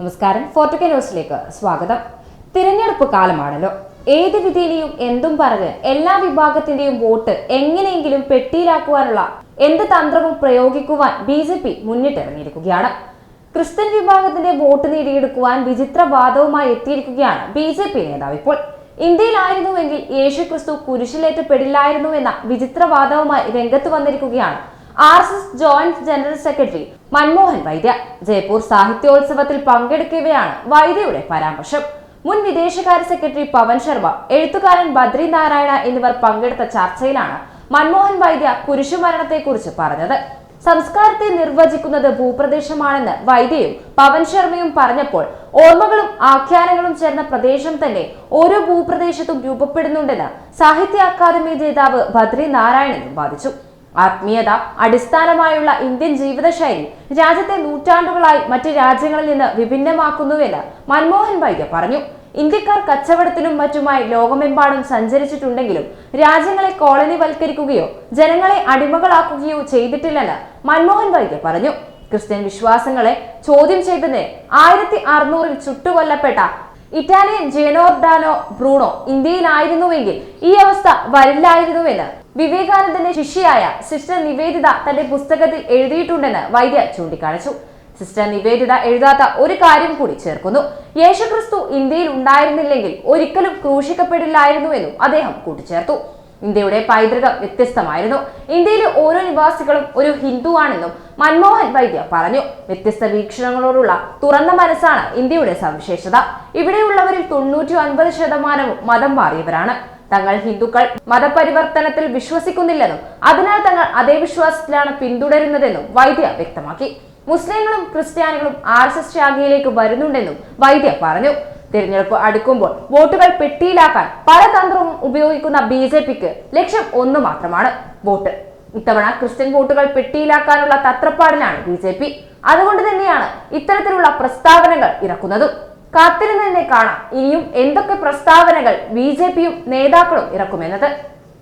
നമസ്കാരം. ഫോർട്ടുക ന്യൂസിലേക്ക് സ്വാഗതം. തിരഞ്ഞെടുപ്പ് കാലമാണല്ലോ. ഏത് വിധിയിലെയും എന്തും പറഞ്ഞ് എല്ലാ വിഭാഗത്തിന്റെയും വോട്ട് എങ്ങനെയെങ്കിലും പെട്ടിയിലാക്കുവാനുള്ള എന്ത് തന്ത്രവും പ്രയോഗിക്കുവാൻ ബി ജെ പി മുന്നിട്ടിറങ്ങിയിരിക്കുകയാണ്. ക്രിസ്ത്യൻ വിഭാഗത്തിന്റെ വോട്ട് നേടിയെടുക്കുവാൻ വിചിത്ര വാദവുമായി എത്തിയിരിക്കുകയാണ് ബി ജെ പി നേതാവ് ഇപ്പോൾ. ഇന്ത്യയിലായിരുന്നുവെങ്കിൽ യേശു ക്രിസ്തു കുരിശിലേറ്റപ്പെടില്ലായിരുന്നു എന്ന വിചിത്രവാദവുമായി രംഗത്ത് വന്നിരിക്കുകയാണ് R S S joint general secretary Manmohan Vaidya. Jaipur സാഹിത്യോത്സവത്തിൽ പങ്കെടുക്കവെയാണ് വൈദ്യയുടെ പരാമർശം. മുൻ വിദേശകാര്യ സെക്രട്ടറി പവൻ ശർമ്മ എഴുത്തുകാരൻ ബദ്രി നാരായണ എന്നിവർ പങ്കെടുത്ത ചർച്ചയിലാണ് മൻമോഹൻ വൈദ്യ കുരിശുമരണത്തെക്കുറിച്ച് പറഞ്ഞത്. സംസ്കാരത്തെ നിർവചിക്കുന്നത് ഭൂപ്രദേശമാണെന്ന് വൈദ്യയും പവൻ ശർമ്മയും പറഞ്ഞപ്പോൾ ഓർമ്മകളും ആഖ്യാനങ്ങളും ചേർന്ന പ്രദേശം തന്നെ ഓരോ ഭൂപ്രദേശത്തും രൂപപ്പെടുന്നുണ്ടെന്ന് സാഹിത്യ അക്കാദമി ജേതാവ് ബദ്രി നാരായണനും വാദിച്ചു. ആത്മീയത അടിസ്ഥാനമായുള്ള ഇന്ത്യൻ ജീവിതശൈലി രാജ്യത്തെ നൂറ്റാണ്ടുകളായി മറ്റ് രാജ്യങ്ങളിൽ നിന്ന് വിഭിന്നമാക്കുന്നുവെന്ന് മൻമോഹൻ വൈദ്യ പറഞ്ഞു. ഇന്ത്യക്കാർ കച്ചവടത്തിനും മറ്റുമായി ലോകമെമ്പാടും സഞ്ചരിച്ചിട്ടുണ്ടെങ്കിലും രാജ്യങ്ങളെ കോളനിവൽക്കരിക്കുകയോ ജനങ്ങളെ അടിമകളാക്കുകയോ ചെയ്തിട്ടില്ലെന്ന് മൻമോഹൻ വൈദ്യ പറഞ്ഞു. ക്രിസ്ത്യൻ വിശ്വാസങ്ങളെ ചോദ്യം ചെയ്തതിന് ആയിരത്തി അറുന്നൂറിൽ ചുട്ടുകൊല്ലപ്പെട്ട ഇറ്റാലിയൻ ജെനോർഡാനോ ബ്രൂണോ ഇന്ത്യയിലായിരുന്നുവെങ്കിൽ ഈ അവസ്ഥ വരില്ലായിരുന്നുവെന്ന് വിവേകാനന്ദന്റെ ശിഷ്യയായ സിസ്റ്റർ നിവേദിത തന്റെ പുസ്തകത്തിൽ എഴുതിയിട്ടുണ്ടെന്ന് വൈദ്യ ചൂണ്ടിക്കാണിച്ചു. സിസ്റ്റർ നിവേദിത എഴുതാത്ത ഒരു കാര്യം കൂടി ചേർക്കുന്നു. യേശുക്രിസ്തു ഇന്ത്യയിൽ ഉണ്ടായിരുന്നില്ലെങ്കിൽ ഒരിക്കലും ക്രൂശിക്കപ്പെടില്ലായിരുന്നുവെന്നും അദ്ദേഹം കൂട്ടിച്ചേർത്തു. ഇന്ത്യയുടെ പൈതൃകം വ്യത്യസ്തമായിരുന്നു. ഇന്ത്യയിലെ ഓരോ നിവാസികളും ഒരു ഹിന്ദുവാണെന്നും മൻമോഹൻ വൈദ്യ പറഞ്ഞു. വ്യത്യസ്ത വീക്ഷണങ്ങളോടുള്ള തുറന്ന മനസ്സാണ് ഇന്ത്യയുടെ സവിശേഷത. ഇവിടെയുള്ളവരിൽ തൊണ്ണൂറ്റി ഒൻപത് ശതമാനവും മതം മാറിയവരാണ്. തങ്ങൾ ഹിന്ദുക്കൾ. മതപരിവർത്തനത്തിൽ വിശ്വസിക്കുന്നില്ലെന്നും അതിനാൽ തങ്ങൾ അതേ വിശ്വാസത്തിലാണ് പിന്തുടരുന്നതെന്നും വൈദ്യ വ്യക്തമാക്കി. മുസ്ലിങ്ങളും ക്രിസ്ത്യാനികളും ആർ എസ് എസ് ശാഖയിലേക്ക് വരുന്നുണ്ടെന്നും വൈദ്യ പറഞ്ഞു. തിരഞ്ഞെടുപ്പ് അടുക്കുമ്പോൾ വോട്ടുകൾ പെട്ടിയിലാക്കാൻ പല തന്ത്രവും ഉപയോഗിക്കുന്ന ബി ജെ പിക്ക് ലക്ഷ്യം ഒന്ന് മാത്രമാണ് വോട്ട്. ഇത്തവണ ക്രിസ്ത്യൻ വോട്ടുകൾ പെട്ടിയിലാക്കാനുള്ള തത്രപ്പാടിലാണ് ബി ജെ പി. അതുകൊണ്ട് തന്നെയാണ് ഇത്തരത്തിലുള്ള പ്രസ്താവനകൾ ഇറക്കുന്നതും. കാത്തിരുന്ന് തന്നെ കാണാം ഇനിയും എന്തൊക്കെ പ്രസ്താവനകൾ ബി ജെ പിയും നേതാക്കളും ഇറക്കുമെന്നത്.